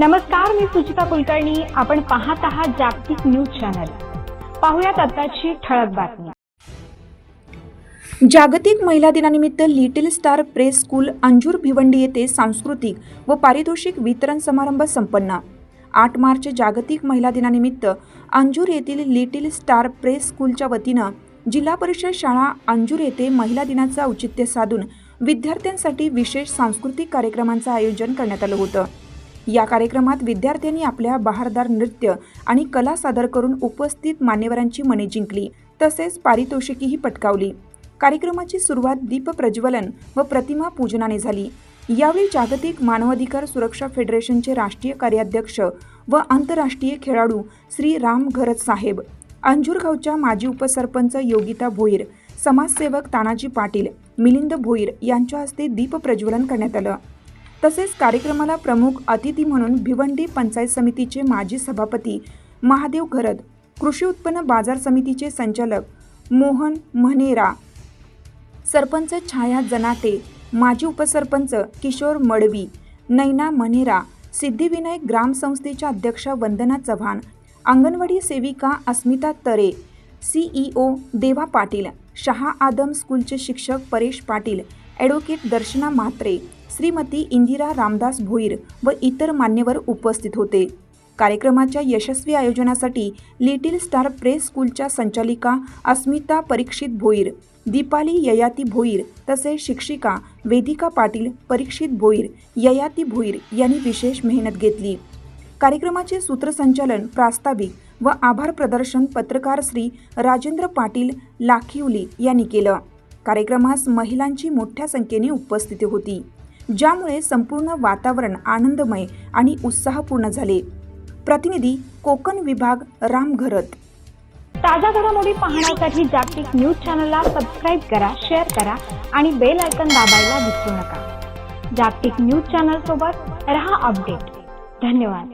नमस्कार मी सुचिता कुलकर्णी. आपण पाहत आहात जागतिक न्यूज चॅनल. पाहुयात आताची ठळक बातमी. जागतिक महिला दिनानिमित्त little star press school Anjur Bhiwandi येथे सांस्कृतिक व पारितोषिक वितरण समारंभ संपन्न. आठ मार्च जागतिक महिला दिनानिमित्त अंजूर येथील लिटिल स्टार प्रेस स्कूलच्या वतीनं जिल्हा परिषद शाळा अंजूर येथे महिला दिनाचं औचित्य साधून विद्यार्थ्यांसाठी विशेष सांस्कृतिक कार्यक्रमांचं आयोजन करण्यात आलं होतं. या कार्यक्रमात विद्यार्थ्यांनी आपल्या बहारदार नृत्य आणि कला सादर करून उपस्थित मान्यवरांची मने जिंकली तसेच पारितोषिकीही पटकावली. कार्यक्रमाची सुरुवात दीप प्रज्वलन व प्रतिमा पूजनाने झाली. यावेळी जागतिक मानवाधिकार सुरक्षा फेडरेशनचे राष्ट्रीय कार्याध्यक्ष व आंतरराष्ट्रीय खेळाडू श्री राम घरत साहेब अंजूरगावच्या माजी उपसरपंच योगिता भोईर समाजसेवक तानाजी पाटील मिलिंद भोईर यांच्या हस्ते दीप प्रज्वलन करण्यात आलं. तसेच कार्यक्रमाला प्रमुख अतिथी म्हणून भिवंडी पंचायत समितीचे माजी सभापती महादेव घरत कृषी उत्पन्न बाजार समितीचे संचालक मोहन म्हनेरा सरपंच छाया जनाटे माजी उपसरपंच किशोर मडवी नैना मनेरा सिद्धिविनायक ग्रामसंस्थेच्या अध्यक्षा वंदना चव्हाण अंगणवाडी सेविका अस्मिता तरे सीईओ देवा पाटील शहा आदम स्कूलचे शिक्षक परेश पाटील ॲडव्होकेट दर्शना म्हात्रे श्रीमती इंदिरा रामदास भोईर व इतर मान्यवर उपस्थित होते. कार्यक्रमाच्या यशस्वी आयोजनासाठी लिटिल स्टार प्रेस स्कूलच्या संचालिका अस्मिता परीक्षित भोईर दीपाली ययाती भोईर तसेच शिक्षिका वेदिका पाटील परीक्षित भोईर ययाती भोईर यांनी विशेष मेहनत घेतली. कार्यक्रमाचे सूत्रसंचालन प्रास्ताविक व आभार प्रदर्शन पत्रकार श्री राजेंद्र पाटील लाखिवली यांनी केलं. कार्यक्रमास महिलांची मोठ्या संख्येने उपस्थिती होती. ज्यामुळे संपूर्ण वातावरण आनंदमय आणि उत्साहपूर्ण झाले. प्रतिनिधी कोकण विभाग राम घरत ताज्या घडामोडी पाहण्यासाठी जागतिक न्यूज चॅनलला सबस्क्राईब करा शेअर करा आणि बेल आयकन दाबायला विसरू नका. जागतिक न्यूज चॅनल सोबत रहा अपडेट. धन्यवाद.